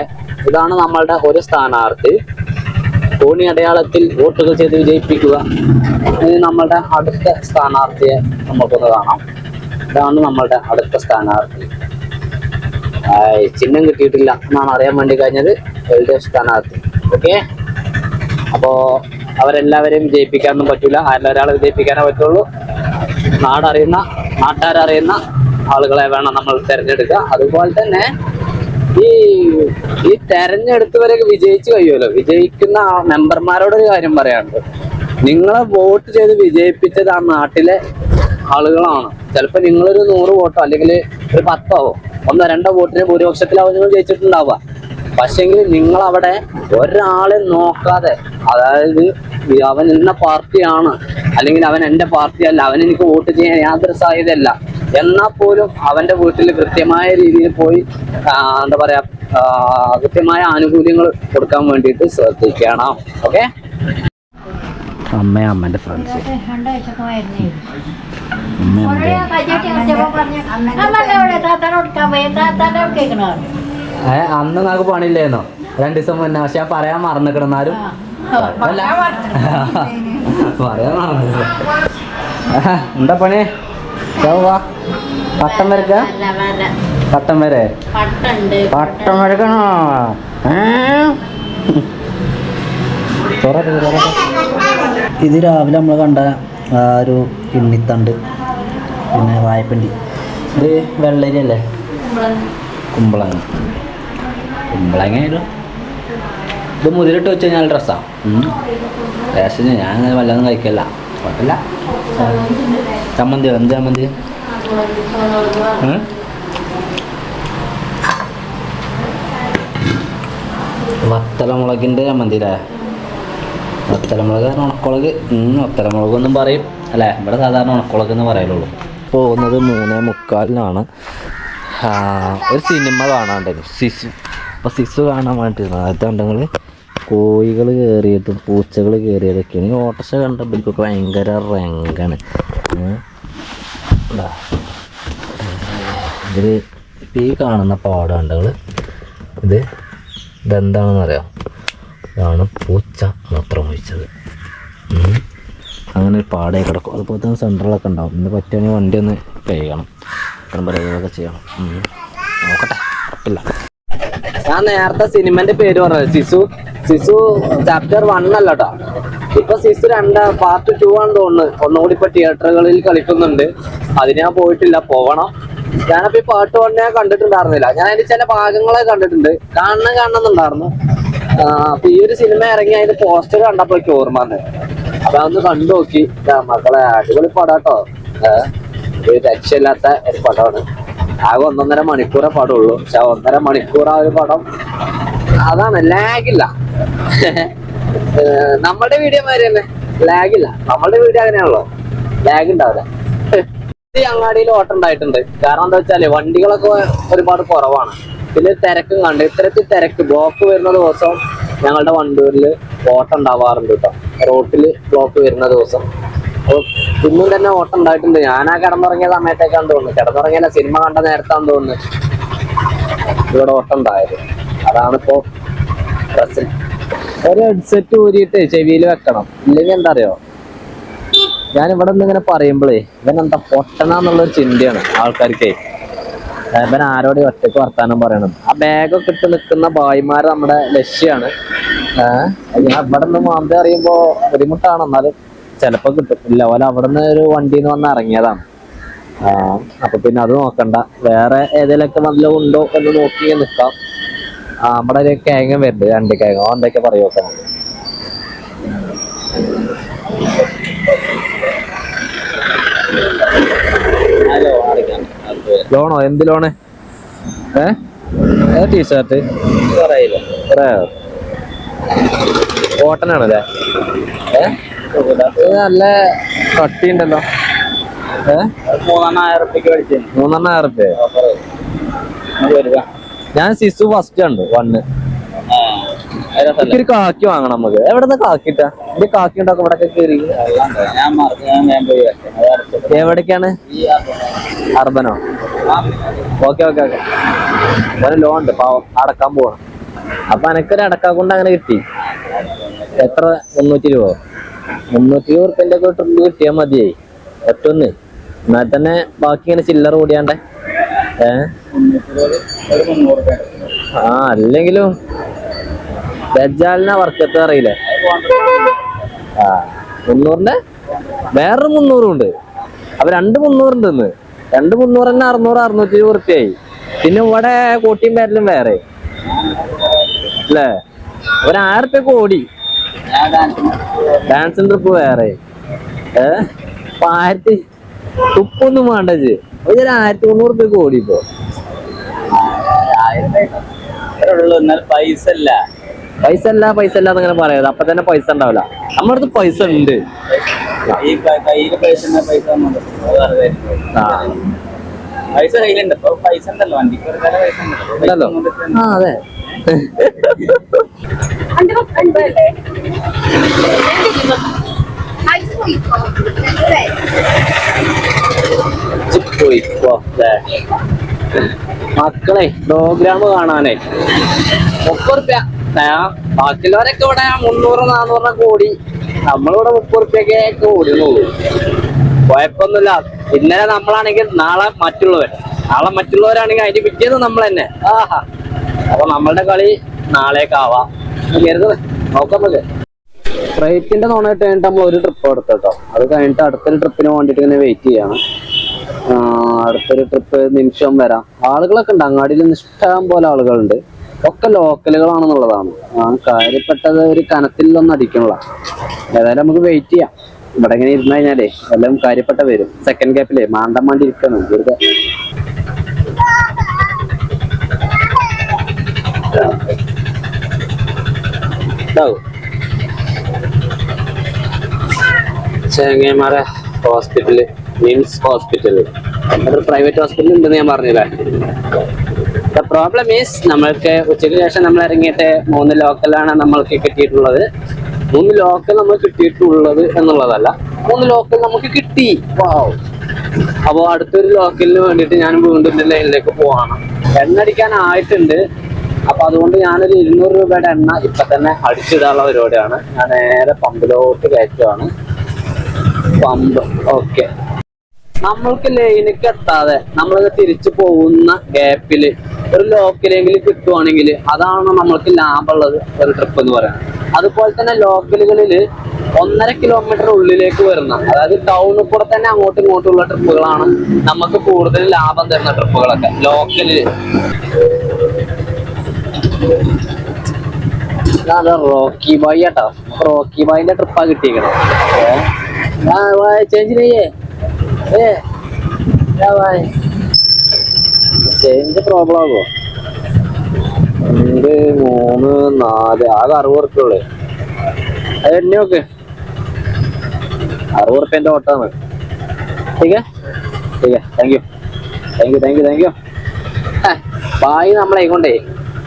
ഇതാണ് നമ്മളുടെ ഒരു സ്ഥാനാർത്ഥി. കോണി അടയാളത്തിൽ വോട്ടുകൾ ചെയ്ത് വിജയിപ്പിക്കുക. ഇനി നമ്മളുടെ അടുത്ത സ്ഥാനാർത്ഥിയെ നമുക്കൊന്ന് കാണാം. ഇതാണ് നമ്മളുടെ അടുത്ത സ്ഥാനാർത്ഥി. ചിഹ്നം കിട്ടിയിട്ടില്ല എന്നാണ് അറിയാൻ വേണ്ടി കഴിഞ്ഞത്. എൽ ഡി എഫ് സ്ഥാനാർത്ഥി. ഓക്കെ? അപ്പോ അവരെല്ലാവരെയും വിജയിപ്പിക്കാനൊന്നും പറ്റൂല. ആരിലും ഒരാളെ വിജയിപ്പിക്കാനേ പറ്റുള്ളൂ. നാടറിയുന്ന നാട്ടുകാരറിയുന്ന ആളുകളെ വേണം നമ്മൾ തിരഞ്ഞെടുക്കുക. അതുപോലെ തന്നെ ഈ ഈ തെരഞ്ഞെടുത്തവരൊക്കെ വിജയിച്ചു കഴിയുമല്ലോ? വിജയിക്കുന്ന മെമ്പർമാരോട് ഒരു കാര്യം പറയാനുണ്ട്. നിങ്ങളെ വോട്ട് ചെയ്ത് വിജയിപ്പിച്ചത് ആ നാട്ടിലെ ആളുകളാണ്. ചിലപ്പോൾ നിങ്ങളൊരു നൂറ് വോട്ടോ അല്ലെങ്കിൽ ഒരു പത്തോ ഒന്നോ രണ്ടോ വോട്ടിന് ഭൂരിപക്ഷത്തിലാവും നിങ്ങൾ ജയിച്ചിട്ടുണ്ടാവുക. പക്ഷെങ്കിൽ നിങ്ങൾ അവിടെ ഒരാളെ നോക്കാതെ അതായത് അവൻ ഇന്ന പാർട്ടിയാണ് അല്ലെങ്കിൽ അവൻ എന്റെ പാർട്ടിയല്ല അവൻ എനിക്ക് വോട്ട് ചെയ്യാൻ യാതൊരു സാധ്യതയല്ല എന്നാൽ പോലും അവന്റെ വീട്ടിൽ കൃത്യമായ രീതിയിൽ പോയി എന്താ പറയാ കൃത്യമായ ആനുകൂല്യങ്ങൾ കൊടുക്കാൻ വേണ്ടിയിട്ട് ശ്രദ്ധിക്കണം. ഓക്കെ അമ്മ അമ്മന്റെ ഫ്രണ്ട്സ് ഏ അന്ന് നമുക്ക് പണിയില്ലായിരുന്നോ? രണ്ടു ദിവസം മുന്നേ. പക്ഷെ ഞാൻ പറയാൻ മറന്നിക്കിടന്നാലും പറയാൻ മറന്നില്ല എന്താ പണി? പട്ടം വരക്ക പട്ടം വരെ. പട്ടം വരക്കണോ ഇത് രാവിലെ നമ്മൾ കണ്ട ആ ഒരു ഇണ്ണിത്തണ്ട് പിന്നെ വായ്പണ്ടി ഇത് വെള്ളരി അല്ലേ കുമ്പളങ്ങ. കുമ്പളങ്ങ ആയാലും ഇത് മുതിരിട്ട് വെച്ച് കഴിഞ്ഞാൽ ഡ്രസ്സാണ് ഡ്രസ്സ് ഞാൻ അങ്ങനെ വല്ലതും കഴിക്കല്ല. കുഴപ്പമില്ല. ചമ്മന്തിയോ എന്ത് ചമ്മന്തി? വത്തലമുളകിന്റെ ചമ്മന്തി അല്ലേ വത്തലമുളക് ഉണക്കുളക് വത്തലമുളക് എന്നും പറയും. അല്ലേ? ഇവിടെ സാധാരണ ഉണക്കുളക് എന്ന് പറയലുള്ളൂ. പോകുന്നത് മൂന്നേ മുക്കാലിനാണ്. ഒരു സിനിമ കാണാണ്ടായിരുന്നു സിസു അപ്പോൾ സിസു കാണാൻ വേണ്ടിയിരുന്നു അതുണ്ടെങ്കിൽ കോഴികൾ കയറിയിട്ടും പൂച്ചകൾ കയറിയതൊക്കെയാണ് ഈ ഓട്ടർഷ കണ്ടപ്പോഴേക്കൊക്കെ ഭയങ്കര റെങ്കാണ്. ഇതിൽ ഇപ്പം ഈ കാണുന്ന പാടാണ്ടകൾ ഇത് ഇതെന്താണെന്ന് അറിയാം ഇതാണ് പൂച്ച മൂത്രം ഒഴിച്ചത്. അങ്ങനെ ഒരു പാടേ കിടക്കും. അതുപോലെ തന്നെ സെൻട്രലൊക്കെ ഉണ്ടാവും. ഇന്ന് പറ്റുകയാണെങ്കിൽ വണ്ടി ഒന്ന് കഴിയണം അത്രയും പറയുകയൊക്കെ ചെയ്യണം. നോക്കട്ടെ. ഉറപ്പില്ല. ഞാൻ നേരത്തെ സിനിമേന്റെ പേര് പറഞ്ഞത്. സിസു സിസു ചാപ്റ്റർ വൺ അല്ല കേട്ടോ ഇപ്പൊ സീസൺ രണ്ട് പാർട്ട് ടു ആണ് തോന്നുന്നു. ഒന്നുകൂടി ഇപ്പൊ തിയേറ്ററുകളിൽ കളിക്കുന്നുണ്ട്. അതിന് ഞാൻ പോയിട്ടില്ല പോകണം ഞാനപ്പോ ഈ പാട്ട് വൺ ഞാൻ കണ്ടിട്ടുണ്ടായിരുന്നില്ല. ഞാൻ അതിന്റെ ചില ഭാഗങ്ങളെ കണ്ടിട്ടുണ്ട്. കാണണം കാണണമെന്നുണ്ടായിരുന്നു അപ്പൊ ഈ ഒരു സിനിമ ഇറങ്ങി അതിന്റെ പോസ്റ്റർ കണ്ടപ്പോഴേക്ക് ഓർമ്മ വന്നത് അപ്പൊ അതൊന്ന് കണ്ടു നോക്കി. മക്കളെ അടിപൊളി പടാട്ടോ ഒരു രക്ഷയില്ലാത്ത ഒരു പടമാണ്. ആകെ ഒന്നൊന്നര മണിക്കൂറേ പടമുള്ളൂ പക്ഷെ ഒന്നര മണിക്കൂർ ആ ഒരു പടം അതാണ് ലാഗില്ല നമ്മുടെ വീഡിയോ മാതിരി തന്നെ. ലാഗില്ല നമ്മുടെ വീഡിയോ അങ്ങനെയാണല്ലോ ലാഗ് ഉണ്ടാവില്ല ഈ അങ്ങാടിയിൽ ഓട്ടം ഉണ്ടായിട്ടുണ്ട്. കാരണം എന്താ വെച്ചാൽ വണ്ടികളൊക്കെ ഒരുപാട് കുറവാണ്. പിന്നെ തിരക്കും കണ്ട് ഇത്തരത്തിൽ തിരക്ക് ബ്ലോക്ക് വരുന്ന ദിവസം ഞങ്ങളുടെ വണ്ടൂരിൽ ഓട്ടം ഉണ്ടാവാറുണ്ട് കേട്ടോ റോട്ടിൽ ബ്ലോക്ക് വരുന്ന ദിവസം. ഇന്നും തന്നെ ഓട്ടം ഉണ്ടായിട്ടുണ്ട്. ഞാൻ ആ കിടന്നുറങ്ങിയ സമയത്തേക്കാന്ന് തോന്നുന്നു. കിടന്നുറങ്ങിയ സിനിമ കണ്ട നേരത്താന്ന് തോന്നുന്നു. ഇവിടെ ഓട്ടം ഉണ്ടായത്. അതാണിപ്പോ പ്രശ്നം ഒരു ഹെഡ്സെറ്റ് ഊരിയിട്ട് ചെവിയിൽ വെക്കണം. ഇല്ലെങ്കിൽ എന്താ അറിയോ ഞാൻ ഇവിടെ നിന്ന് ഇങ്ങനെ പറയുമ്പോഴേ ഇവൻ എന്താ പൊട്ടനാന്നുള്ളൊരു ചിന്തയാണ് ആൾക്കാർക്ക്. ഇവൻ ആരോടെ ഒറ്റയ്ക്ക് വർത്താനം പറയണം. ആ ബാഗൊക്കെ ഇട്ട് നിൽക്കുന്ന ഭായിമാര് നമ്മുടെ ലക്ഷ്യമാണ് ഞാൻ ഇവിടെ നിന്ന് മാന്തി അറിയുമ്പോ ബുദ്ധിമുട്ടാണ്. എന്നാലും ചിലപ്പോ കിട്ടും. ഇല്ല ഓല അവിടെ നിന്ന് ഒരു വണ്ടിന്ന് വന്ന് ഇറങ്ങിയതാണ്. അപ്പൊ പിന്നെ അത് നോക്കണ്ട. വേറെ ഏതെങ്കിലുമൊക്കെ വല്ലതും ഉണ്ടോ എന്ന് നോക്കി നിൽക്കാം. നമ്മുടെ ഒരു കേങ്ങ വരുന്നുണ്ട് രണ്ട് കേങ്ങ എന്തൊക്കെ പറയുമൊക്കെ ലോണോ? എന്ത് ലോണ്? ഏ? ടീഷർട്ട് കോട്ടനാണല്ലേ അല്ലേ നല്ല കട്ടി ഉണ്ടല്ലോ ഏഹ് മൂന്നെണ്ണായിരം റുപ്യക്ക് മേടിച്ചു. മൂന്നെണ്ണായിരം റുപ്യ ഞാൻ സിസു ഫസ്റ്റ് ഉണ്ട് വണ്ണ് ഒരു കാക്കി വാങ്ങണം നമുക്ക്. എവിടെന്ന് കാക്കിട്ടാ? എന്റെ കാക്കി ഉണ്ടാക്കും ഇവിടെ കയറി. എവിടേക്കാണ്? അർബനോ. Okay okay okay. ഒരു ലോൺ ഉണ്ട് പാവം. അടക്കാൻ പോവാണ് അപ്പൊ എനക്കൊരു അടക്കാ കൊണ്ട് അങ്ങനെ കിട്ടി. എത്ര? മുന്നൂറ്റി രൂപ മുന്നൂറ്റി രൂപ ഉറുപ്പിന്റെ ഒക്കെ ട്രിപ്പ് കിട്ടിയാൽ മതിയായി. ഒറ്റൊന്ന് എന്നാൽ തന്നെ ബാക്കി ഇങ്ങനെ ചില്ലറ കൂടിയാണ്ടേ ഏ ഒരു മുന്നൂറ് രൂപ ആ അല്ലെങ്കിലും ദജ്ജാലിനെ വർക്കത്ത് അറിയില്ലേ? ആ മുന്നൂറിന്റെ വേറൊരു മുന്നൂറും ഉണ്ട്. അപ്പൊ രണ്ട് മുന്നൂറുണ്ട് ഇന്ന്. രണ്ട് മുന്നൂറ് തന്നെ അറുന്നൂറ് അറുന്നൂറ്റി വൃത്തിയായി പിന്നെ ഇവിടെ കോട്ടിയും പേരലും വേറെ. അല്ലേ? ഒരു കോടി. ഡാൻസിൻ ട്രിപ്പ് വേറെ. ഏ? ആയിരത്തി തുപ്പൊന്നും വേണ്ട ഇജ്ജ്. ഒരു ആയിരത്തി മുന്നൂറ് ഇപ്പൊ രൂപ ഇത്രേ ഉള്ളൂ എന്നാൽ പൈസ അല്ല പൈസ അല്ല പൈസ അല്ല എന്നിങ്ങനെ പറയാതെ അപ്പൊ തന്നെ പൈസ ഉണ്ടാവില്ല. നമ്മുടെ അടുത്ത് പൈസ ഉണ്ട്. ഈ കയ്യിൽ പൈസ ഉണ്ടെങ്കിൽ പൈസ ഒന്നുമില്ല. അത് വെറുതെ ആയിരിക്കും. ആ. പൈസ കയ്യിലുണ്ട്. ഇപ്പൊ പൈസ ഉണ്ടല്ലോ. വണ്ടിക്ക് ഒരു വില പൈസ ഉണ്ടല്ലോ. പൈസ ഉണ്ടല്ലോ. ഒന്നും ആ അതെ. പോയിക്കോ, മക്കളെ പ്രോഗ്രാം കാണാനേ. മുപ്പത് റുപ്യ. ബാക്കിയുള്ളവരൊക്കെ ഇവിടെ മുന്നൂറ് നാന്നൂറിനെ കൂടി. നമ്മളിവിടെ മുപ്പത് റുപ്യൊക്കെ കൂടിയുള്ളൂ. കുഴപ്പമൊന്നുമില്ല. ഇന്നലെ നമ്മളാണെങ്കിൽ നാളെ മറ്റുള്ളവർ. നാളെ മറ്റുള്ളവരാണെങ്കിൽ അതിന് പിറ്റേന്ന് നമ്മൾ തന്നെ. ആഹാ. അപ്പൊ നമ്മളുടെ കളി നാളേക്കാവാം കരുത് നോക്കാം നമുക്ക്. ഫ്ലൈറ്റിന്റെ നോണായിട്ട് കഴിഞ്ഞിട്ട് നമ്മൾ ഒരു ട്രിപ്പ് എടുത്തു കേട്ടോ. അത് കഴിഞ്ഞിട്ട് അടുത്തൊരു ട്രിപ്പിന് വേണ്ടിയിട്ട് ഇങ്ങനെ വെയിറ്റ് ചെയ്യാണ്. അടുത്തൊരു ട്രിപ്പ് നിമിഷം വരാം. ആളുകളൊക്കെ ഉണ്ട്. അങ്ങാടിയിൽ നിഷ്ഠം പോലെ ആളുകളുണ്ട്. ഒക്കെ ലോക്കലുകളാണെന്നുള്ളതാണ് ആ കാര്യപ്പെട്ടത് ഒരു കനത്തിലൊന്നും അടിക്കണില്ല. ഏതായാലും നമുക്ക് വെയിറ്റ് ചെയ്യാം. ഇവിടെ ഇങ്ങനെ ഇരുന്ന് കഴിഞ്ഞാലേ എല്ലാം കാര്യപ്പെട്ട വരും. സെക്കൻഡ് ഗ്യാപ്പിലേ മാണ്ടം മാണ്ടി ഇരിക്കണം. വെറുതെ. ചെങ്ങന്മാരെ ഹോസ്പിറ്റൽ മിംസ് ഹോസ്പിറ്റൽ അതൊരു പ്രൈവറ്റ് ഹോസ്പിറ്റൽ ഉണ്ടെന്ന് ഞാൻ പറഞ്ഞില്ലേ? ദ പ്രോബ്ലം ഈസ് നമ്മൾക്ക് ഉച്ചയ്ക്ക് ശേഷം നമ്മൾ ഇറങ്ങിയിട്ട് മൂന്ന് ലോക്കലാണ് നമ്മൾക്ക് കിട്ടിയിട്ടുള്ളത്. മൂന്ന് ലോക്കൽ നമ്മൾ കിട്ടിയിട്ടുള്ളത് എന്നുള്ളതല്ല. മൂന്ന് ലോക്കൽ നമുക്ക് കിട്ടി. വാവ് അപ്പോൾ അടുത്തൊരു ലോക്കലിന് വേണ്ടിയിട്ട് ഞാൻ വീണ്ടും എന്റെ ലൈനിലേക്ക് പോവാണ്. എണ്ണ ആയിട്ടുണ്ട്. അപ്പൊ അതുകൊണ്ട് ഞാനൊരു ഇരുന്നൂറ് രൂപയുടെ എണ്ണ ഇപ്പൊ തന്നെ അടിച്ചിടാനുള്ള പരിപാടിയാണ്. ഞാൻ നേരെ പമ്പിലോട്ട് കയറ്റുവാണ്. പമ്പ് ഓക്കെ നമ്മൾക്ക് ലൈനിക്ക് എത്താതെ നമ്മൾ തിരിച്ചു പോകുന്ന ഗ്യാപ്പിൽ ഒരു ലോക്കലെങ്കിലും കിട്ടുവാണെങ്കിൽ അതാണ് നമ്മൾക്ക് ലാഭമുള്ളത് ഒരു ട്രിപ്പ് എന്ന് പറയുന്നത് അതുപോലെ തന്നെ ലോക്കലുകളിൽ ഒന്നര കിലോമീറ്റർ ഉള്ളിലേക്ക് വരുന്ന അതായത് ടൗണിൽ കൂടെ തന്നെ അങ്ങോട്ടും ഇങ്ങോട്ടും ഉള്ള ട്രിപ്പുകളാണ് നമുക്ക് കൂടുതൽ ലാഭം തരുന്ന ട്രിപ്പുകളൊക്കെ ലോക്കലിൽ റോക്കി ബോയ് കേട്ടോ റോക്കി ബോയിന്റെ ട്രിപ്പാ കിട്ടിയിരിക്കണം ചേഞ്ച് ചെയ്യേ. ചേഞ്ച് പ്രോബ്ലം ആകുമോ രണ്ട് മൂന്ന് നാല് ആകെ അറുപത് ഉറുപ്പുള്ളേ അത് എന്നെ നോക്ക്. അറുപത് ഉറുപ്പ്യന്റെ ഓട്ടാണ്. ടീക്കേ ടീക്കേ thank you thank you thank you thank you bye നമ്മളെ കൊണ്ടേ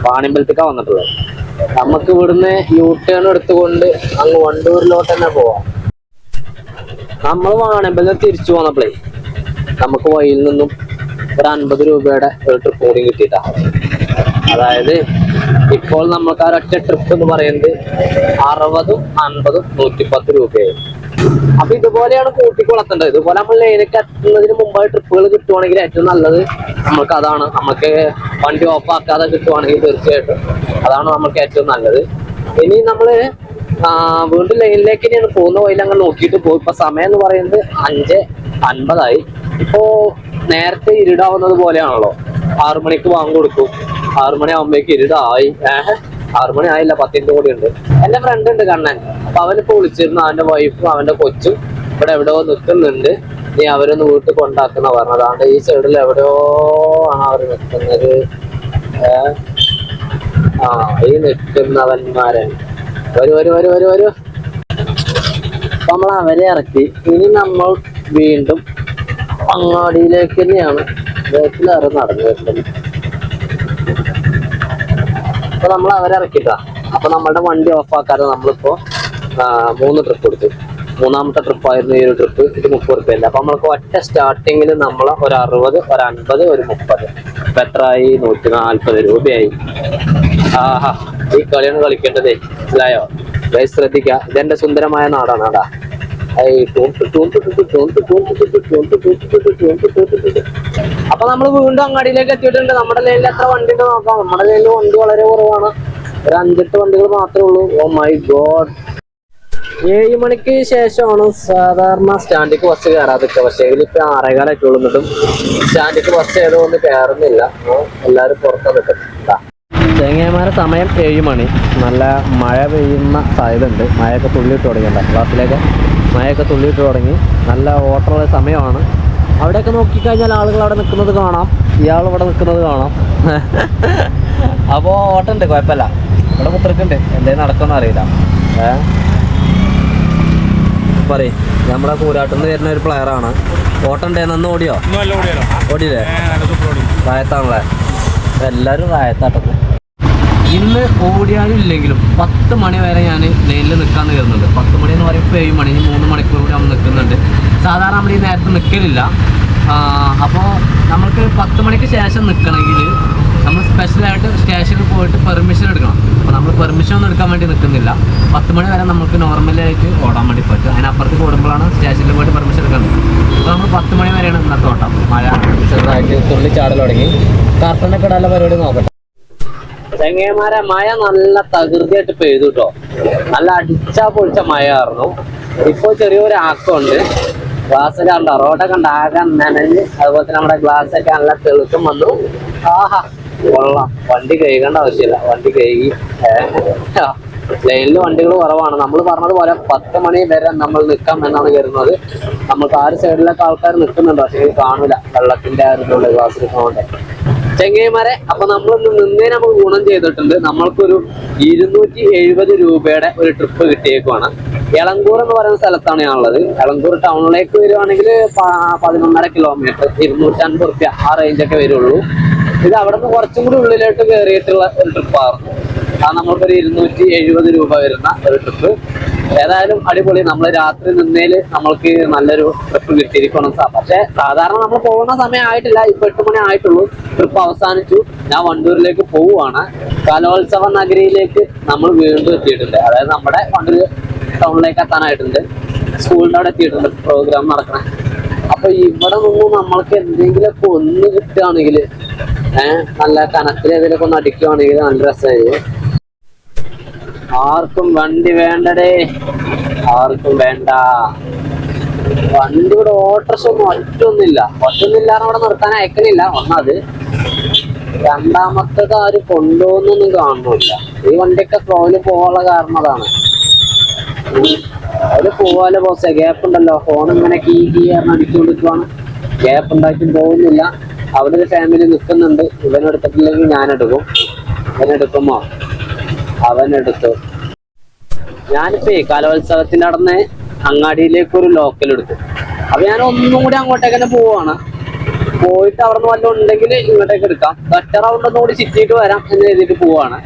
പാണിമ്പലത്തേക്കാണ് വന്നിട്ടുള്ളത്. നമുക്ക് ഇവിടുന്ന് യൂ ടേൺ എടുത്തുകൊണ്ട് അങ്ങ് വണ്ടൂരിലോട്ട് തന്നെ പോവാം. നമ്മൾ വാണിമ്പലം തിരിച്ചു പോന്നപ്പോഴേ നമുക്ക് വഴിയിൽ നിന്നും ഒരു അൻപത് രൂപയുടെ ഒരു ട്രിപ്പ് കൂടി കിട്ടിയിട്ടാണ് അതായത് ഇപ്പോൾ നമ്മൾക്ക് ആ ഒറ്റ ട്രിപ്പ് എന്ന് പറയുന്നത് അറുപതും അൻപതും നൂറ്റിപ്പത്ത് രൂപയായി. അപ്പൊ ഇതുപോലെയാണ് കൂട്ടിക്കൊളത്തേണ്ടത് ഇതുപോലെ നമ്മൾ ലൈനൊക്കെ എത്തുന്നതിന് മുമ്പായി ട്രിപ്പുകൾ കിട്ടുവാണെങ്കിൽ ഏറ്റവും നല്ലത് നമുക്ക് അതാണ്. നമുക്ക് വണ്ടി ഓഫാക്കാതെ കിട്ടുവാണെങ്കിൽ തീർച്ചയായിട്ടും അതാണ് നമുക്ക് ഏറ്റവും നല്ലത്. ഇനി നമ്മൾ ആ, വീണ്ടും ലൈനിലേക്ക് തന്നെയാണ് പോകുന്ന വഴിയിൽ അങ്ങ് നോക്കിയിട്ട് പോകും ഇപ്പൊ സമയം എന്ന് പറയുന്നത് അഞ്ച് അൻപതായി. ഇപ്പോ നേരത്തെ ഇരുടാവുന്നത് പോലെയാണല്ലോ. ആറു മണിക്ക് വാങ്ങി കൊടുക്കും. ആറു മണി ആകുമ്പോഴേക്ക് ഇരുടായി. ഏഹ്? ആറു മണി ആയില്ല പത്തിന്റെ കൂടി ഉണ്ട്. എന്റെ ഫ്രണ്ട് ഉണ്ട് കണ്ണൻ. അപ്പൊ അവനിപ്പോ വിളിച്ചിരുന്നു. അവന്റെ വൈഫും അവന്റെ കൊച്ചും ഇവിടെ എവിടെയോ നിൽക്കുന്നുണ്ട്. നീ അവരൊന്ന് വീട്ടിൽ കൊണ്ടാക്കുന്ന പറഞ്ഞതാണ് ഈ സൈഡിൽ എവിടെയോ ആണ് അവർ നിൽക്കുന്നത്. ആ ഈ നിൽക്കുന്നവന്മാരൻ വരൂ വരൂ വരൂ വരൂ വരൂ. നമ്മൾ അവരെ ഇറക്കി. ഇനി നമ്മൾ വീണ്ടും അങ്ങാടിയിലേക്ക് തന്നെയാണ് ബേക്കിലേറെ നടന്നു വരുന്നത്. അപ്പൊ നമ്മൾ അവരെ ഇറക്കിട്ടാ അപ്പൊ നമ്മളുടെ വണ്ടി ഓഫാക്കാതെ നമ്മളിപ്പോ മൂന്ന് ട്രിപ്പ് എടുത്തു. മൂന്നാമത്തെ ട്രിപ്പ് ആയിരുന്നു ഈ ഒരു ട്രിപ്പ് ഇത് മുപ്പത് റുപ്യല്ല അപ്പൊ നമ്മൾക്ക് ഒറ്റ സ്റ്റാർട്ടിങ്ങിൽ നമ്മൾ ഒരു അറുപത് ഒരു അൻപത് ഒരു മുപ്പത്. എത്രയായി നൂറ്റി നാൽപ്പത് രൂപയായി. ആഹാ. ഈ കളിയാണ് കളിക്കേണ്ടത് മനസ്സിലായോ? ഗൈസ് ശ്രദ്ധിക്ക ഇതെന്റെ സുന്ദരമായ നാടാണ് ആടാ അപ്പൊ നമ്മൾ വീണ്ടും അങ്ങാടിയിലേക്ക് എത്തിയിട്ടുണ്ട്. നമ്മുടെ ലൈനിൽ എത്ര വണ്ടി ഉണ്ട് നോക്കാം. നമ്മുടെ ലൈനിൽ വണ്ടി വളരെ കുറവാണ്. ഒരു അഞ്ചെട്ട് വണ്ടികൾ മാത്രമേ ഉള്ളൂ. ഓ മൈ ഗോഡ് ഏഴ് മണിക്ക് ശേഷമാണ് സാധാരണ സ്റ്റാൻഡിക്ക് ബസ് കയറാതൊക്കെ പക്ഷേ ഇതിലിപ്പോ ആറേകാലൊക്കെ ഉള്ളിട്ടും സ്റ്റാൻഡിക്ക് ബസ് ഏതുകൊണ്ട് കയറുന്നില്ല. എല്ലാരും പുറത്താണ് നിൽക്കുന്നുണ്ടാ ചെങ്ങന്മാരെ സമയം ഏഴ് മണി. നല്ല മഴ പെയ്യുന്ന സാധ്യത ഉണ്ട് മഴയൊക്കെ തുള്ളിയിട്ട് തുടങ്ങിയണ്ട ക്ലാസ്സിലേക്ക് മഴയൊക്കെ തുള്ളിയിട്ട് തുടങ്ങി. നല്ല ഓട്ടമുള്ള സമയമാണ്. അവിടെയൊക്കെ നോക്കിക്കഴിഞ്ഞാൽ ആളുകൾ അവിടെ നിൽക്കുന്നത് കാണാം. ഇയാൾ ഇവിടെ നിൽക്കുന്നത് കാണാം. അപ്പോൾ ഓട്ടമുണ്ട്. കുഴപ്പമില്ല. ഇവിടെ മുത്രക്കുണ്ട് എന്തേ നടക്കുമെന്ന് അറിയില്ല. പറയ. നമ്മുടെ കൂരാട്ടിൽ നിന്ന് വരുന്ന ഒരു പ്ലെയറാണ് ഓട്ടം ഉണ്ടായിരുന്നു അന്ന് ഓടിയോ? ഓടിയില്ലേ? റായത്താണല്ലേ എല്ലാവരും റായത്താട്ടത് ഇന്ന് ഓടിയാലും ഇല്ലെങ്കിലും പത്ത് മണി വരെ ഞാൻ ലൈനിൽ നിൽക്കാൻ കയറുന്നുണ്ട് പത്ത് മണി എന്ന് പറയുമ്പോൾ ഏഴ് മണി മൂന്ന് മണിക്കൂർ കൂടി നമ്മൾ നിൽക്കുന്നുണ്ട്. സാധാരണ നമ്മൾ ഈ നേരത്തെ നിൽക്കലില്ല അപ്പോൾ നമുക്ക് പത്ത് മണിക്ക് ശേഷം നിൽക്കണമെങ്കിൽ നമ്മൾ സ്പെഷ്യലായിട്ട് സ്റ്റേഷനിൽ പോയിട്ട് പെർമിഷൻ എടുക്കണം. അപ്പോൾ നമ്മൾ പെർമിഷൻ ഒന്നും എടുക്കാൻ വേണ്ടി നിൽക്കുന്നില്ല പത്ത് മണി വരെ നമുക്ക് നോർമലായിട്ട് ഓടാൻ വേണ്ടി പറ്റും. അതിനപ്പുറത്ത് ഓടുമ്പോഴാണ് സ്റ്റേഷനിൽ പോയിട്ട് പെർമിഷൻ എടുക്കുന്നത്. അപ്പോൾ നമ്മൾ പത്ത് മണി വരെയാണ് ഇന്നത്തെ ഓട്ടം. മഴ ചെറുതായിട്ട് തുള്ളി ചാടൽ തുടങ്ങി. കാർട്ടനൊക്കെ പരിപാടി നോക്കട്ടെ. ചെങ്ങന്മാരെ മഴ നല്ല തകൃതിയായിട്ട് പെയ്തു കേട്ടോ നല്ല അടിച്ചാ പൊളിച്ച മഴയായിരുന്നു. ഇപ്പൊ ചെറിയൊരു ആക്കമുണ്ട്. ഗ്ലാസ് ഒക്കെ കണ്ടോ റോഡൊക്കെ കണ്ട ആകെ നനഞ്ഞ് അതുപോലെ തന്നെ നമ്മുടെ ഗ്ലാസ് ഒക്കെ നല്ല തെളുക്കം വന്നു. ആഹാ കൊള്ളാം. വണ്ടി കഴുകേണ്ട ആവശ്യമില്ല. വണ്ടി കഴുകി ലൈനിൽ വണ്ടികൾ കുറവാണ്. നമ്മൾ പറഞ്ഞതുപോലെ പത്ത് മണി വരെ നമ്മൾ നിൽക്കാം എന്നാണ് കരുതുന്നത്. നമുക്ക് ആ ഒരു സൈഡിലൊക്കെ ആൾക്കാർ നിൽക്കുന്നുണ്ട് പക്ഷേ കാണില്ല കാണൂല. വെള്ളത്തിന്റെ ആ ഒരു ഗ്ലാസ് എടുക്കുന്നതുകൊണ്ട് ചെങ്ങൈമാരെ അപ്പൊ നമ്മൾ നിന്നേ നമുക്ക് ഗുണം ചെയ്തിട്ടുണ്ട്. നമ്മൾക്കൊരു ഇരുന്നൂറ്റി എഴുപത് രൂപയുടെ ഒരു ട്രിപ്പ് കിട്ടിയേക്കുവാണ്. എളങ്കൂർ എന്ന് പറയുന്ന സ്ഥലത്താണ് ഞാനുള്ളത്. എളങ്കൂർ ടൗണിലേക്ക് വരുവാണെങ്കിൽ പതിനൊന്നര കിലോമീറ്റർ ഇരുന്നൂറ്റൻപത് റുപ്യ ആ റേഞ്ചൊക്കെ വരുള്ളൂ. ഇത് അവിടെ നിന്ന് കുറച്ചും കൂടി ഉള്ളിലോട്ട് കയറിയിട്ടുള്ള ഒരു ട്രിപ്പായിരുന്നു ആ നമ്മൾക്കൊരു ഇരുന്നൂറ്റി എഴുപത് രൂപ വരുന്ന ഒരു ട്രിപ്പ് ഏതായാലും അടിപൊളി. നമ്മൾ രാത്രി നിന്നേൽ നമ്മൾക്ക് നല്ലൊരു ട്രിപ്പ് കിട്ടിയിരിക്കണം സാർ പക്ഷെ സാധാരണ നമ്മൾ പോകുന്ന സമയം ആയിട്ടില്ല. ഇപ്പൊ എട്ട് മണി ആയിട്ടുള്ളൂ. ട്രിപ്പ് അവസാനിച്ചു. ഞാൻ വണ്ടൂരിലേക്ക് പോവുകയാണ്. കലോത്സവ നഗരിയിലേക്ക് നമ്മൾ വീണ്ടും എത്തിയിട്ടുണ്ട്. അതായത് നമ്മുടെ വണ്ടൂർ ടൗണിലേക്ക് എത്താനായിട്ടുണ്ട്. സ്കൂളിന്റെ അവിടെ എത്തിയിട്ടുണ്ട്. പ്രോഗ്രാം നടക്കണം. അപ്പൊ ഇവിടെ നിന്നും നമ്മൾക്ക് എന്തെങ്കിലുമൊക്കെ ഒന്ന് കിട്ടുകയാണെങ്കിൽ ഏഹ് നല്ല കനത്തിൽ ഏതെങ്കിലുമൊക്കെ ഒന്ന് അടിക്കുകയാണെങ്കിൽ നല്ല രസമായിരിക്കും. ആർക്കും വണ്ടി വേണ്ടടേ. ആർക്കും വേണ്ട. വണ്ടി ഇവിടെ ഓട്ടർഷ ഒന്നും ഒറ്റൊന്നുമില്ല ഒറ്റൊന്നില്ല അവിടെ നിർത്താൻ അയക്കണില്ല. ഒന്നത് രണ്ടാമത്തത് ആര് കൊണ്ടുപോകുന്നൊന്നും കാണുന്നില്ല. ഈ വണ്ടിയൊക്കെ ഫോണിൽ പോകാനുള്ള കാരണം അതാണ്. അവർ പോവാലോ ബോസെ. ഗ്യാപ്പ് ഉണ്ടല്ലോ. ഫോൺ ഇങ്ങനെ കീ കീ പറഞ്ഞ് അടിച്ചുകൊണ്ടിരിക്കുവാണ്. ഗ്യാപ്പ് ഉണ്ടാക്കി പോകുന്നില്ല. അവിടെ ഒരു ഫാമിലി നിൽക്കുന്നുണ്ട്. ഇവനെടുത്തിട്ടില്ലെങ്കിൽ ഞാനെടുക്കും. ഇവൻ എടുത്തു ഞാനിപ്പോ കലോത്സവത്തിന്റെ നടന്ന് അങ്ങാടിയിലേക്ക് ഒരു ലോക്കൽ എടുത്തു. അപ്പൊ ഞാൻ ഒന്നും കൂടി അങ്ങോട്ടേക്ക് തന്നെ പോവാണ്. പോയിട്ട് അവിടെ നിന്ന് വല്ലതും ഉണ്ടെങ്കിൽ ഇങ്ങോട്ടേക്ക് എടുക്കാം. ഒറ്റ ഒന്നും കൂടി ചിറ്റിയിട്ട് വരാം എന്ന് എഴുതിയിട്ട് പോവാണ്.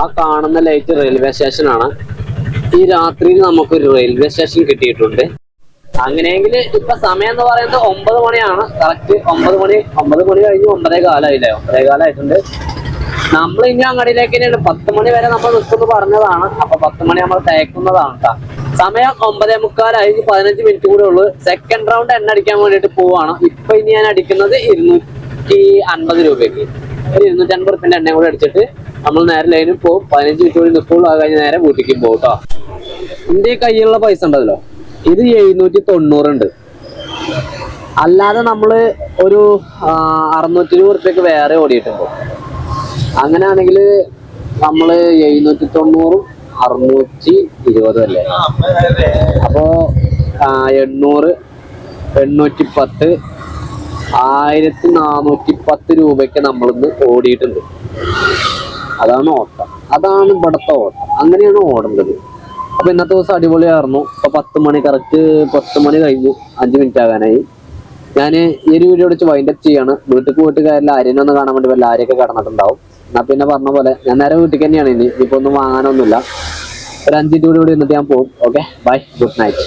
ആ കാണുന്ന ലൈറ്റ് റെയിൽവേ സ്റ്റേഷനാണ് ഈ രാത്രിയിൽ നമുക്കൊരു റെയിൽവേ സ്റ്റേഷൻ കിട്ടിയിട്ടുണ്ട്. അങ്ങനെയെങ്കിൽ ഇപ്പൊ സമയം എന്ന് പറയുന്നത് ഒമ്പത് മണിയാണ്. കറക്റ്റ് ഒമ്പത് മണി ഒമ്പത് മണി കഴിഞ്ഞ് ഒമ്പതേ കാലമായില്ലേ ഒമ്പതേ കാലമായിട്ടുണ്ട് നമ്മൾ ഇനി അങ്ങടിയിലേക്ക് തന്നെയാണ്. പത്ത് മണി വരെ നമ്മൾ നിൽക്കുന്നു പറഞ്ഞതാണ്. അപ്പൊ പത്ത് മണി നമ്മൾ തേക്കുന്നതാണ് സമയം ഒമ്പതേ മുക്കാലായി. ഇനി പതിനഞ്ച് മിനിറ്റ് കൂടെ ഉള്ളൂ. സെക്കൻഡ് റൗണ്ട് എണ്ണ അടിക്കാൻ വേണ്ടിയിട്ട് പോവാണ്. ഇപ്പൊ ഇനി ഞാൻ അടിക്കുന്നത് ഇരുന്നൂറ്റി അൻപത് രൂപയ്ക്ക്. ഒരു ഇരുന്നൂറ്റി അൻപത് റുപ്യന്റെ എണ്ണയും കൂടെ അടിച്ചിട്ട് നമ്മൾ നേരെ ലൈനിൽ പോകും പതിനഞ്ച് മിനിറ്റ് കൂടി നിൽക്കുള്ളൂ അത് കഴിഞ്ഞ് നേരെ വീട്ടിലേക്ക് പോകും കേട്ടോ എന്റെ കയ്യിലുള്ള പൈസ ഉണ്ടല്ലോ. ഇത് എഴുന്നൂറ്റി തൊണ്ണൂറുണ്ട് അല്ലാതെ നമ്മൾ ഒരു അറുന്നൂറ്റി ഇരുപത് റുപ്യക്ക് വേറെ ഓടിയിട്ടുണ്ട്. അങ്ങനെയാണെങ്കിൽ നമ്മൾ എഴുന്നൂറ്റി തൊണ്ണൂറും അറുന്നൂറ്റി ഇരുപതും അല്ലേ അപ്പോ എണ്ണൂറ് എണ്ണൂറ്റി പത്ത് ആയിരത്തി നാനൂറ്റി പത്ത് രൂപയ്ക്ക് നമ്മളിന്ന് ഓടിയിട്ടുണ്ട്. അതാണ് ഓട്ടം. അതാണ് ഇവിടുത്തെ ഓട്ടം. അങ്ങനെയാണ് ഓടേണ്ടത്. അപ്പൊ ഇന്നത്തെ ദിവസം അടിപൊളിയായിരുന്നു. ഇപ്പൊ പത്ത് മണി കറക്റ്റ് പത്ത് മണി കഴിഞ്ഞു. അഞ്ച് മിനിറ്റ് ആകാനായി. ഞാൻ ഈ ഒരു വീഡിയോ അടിച്ച് വൈൻഡപ്പ് ചെയ്യാണ്. വീട്ടിൽ പോയിട്ട് കാര്യമില്ല. ആര്യനെ ഒന്ന് കാണാൻ വേണ്ടി വല്ല ആരെയൊക്കെ കടന്നിട്ടുണ്ടാവും. എന്നാ പിന്നെ പറഞ്ഞ പോലെ ഞാൻ നേരെ വീട്ടിൽ തന്നെയാണ് ഇനി. ഇപ്പൊ ഒന്നും വാങ്ങാനൊന്നുമില്ല. ഒരു അഞ്ചിന്റെ കൂടി ഇവിടെ ഇരുന്നിട്ട് ഞാൻ പോകും ഓക്കെ ബൈ ഗുഡ് നൈറ്റ്